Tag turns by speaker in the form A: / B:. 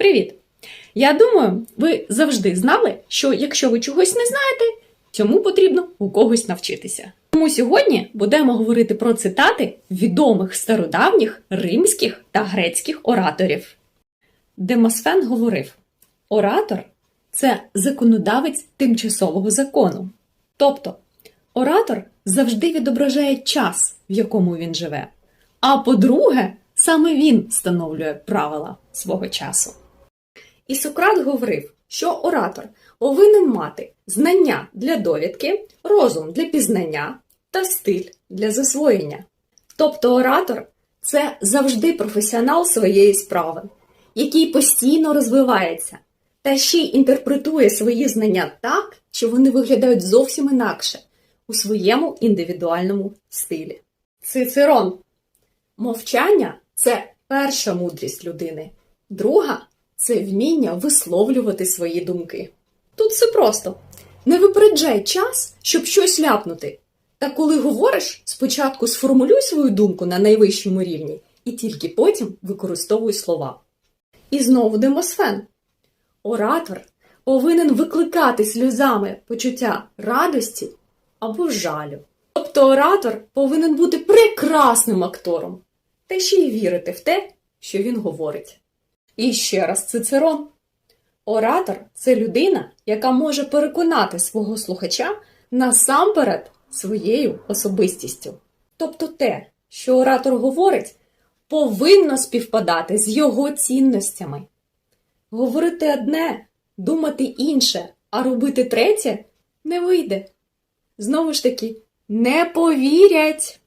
A: Привіт! Я думаю, ви завжди знали, що якщо ви чогось не знаєте, цьому потрібно у когось навчитися. Тому сьогодні будемо говорити про цитати відомих стародавніх римських та грецьких ораторів. Демосфен говорив: оратор це законодавець тимчасового закону. Тобто, оратор завжди відображає час, в якому він живе. А по-друге, саме він встановлює правила свого часу. І Сократ говорив, що оратор повинен мати знання для довідки, розум для пізнання та стиль для засвоєння. Тобто оратор це завжди професіонал своєї справи, який постійно розвивається та ще й інтерпретує свої знання так, що вони виглядають зовсім інакше у своєму індивідуальному стилі. Цицерон Мовчання це перша мудрість людини, друга це вміння висловлювати свої думки. Тут все просто. Не випереджай час, щоб щось ляпнути. Та коли говориш, спочатку сформулюй свою думку на найвищому рівні і тільки потім використовуй слова. І знову Демосфен. Оратор повинен викликати сльозами почуття радості або жалю. Тобто оратор повинен бути прекрасним актором та ще й вірити в те, що він говорить. І ще раз Цицерон. Оратор це людина, яка може переконати свого слухача насамперед своєю особистістю. Тобто те, що оратор говорить, повинно співпадати з його цінностями. Говорити одне, думати інше, а робити третє не вийде. Знову ж таки, не повірять.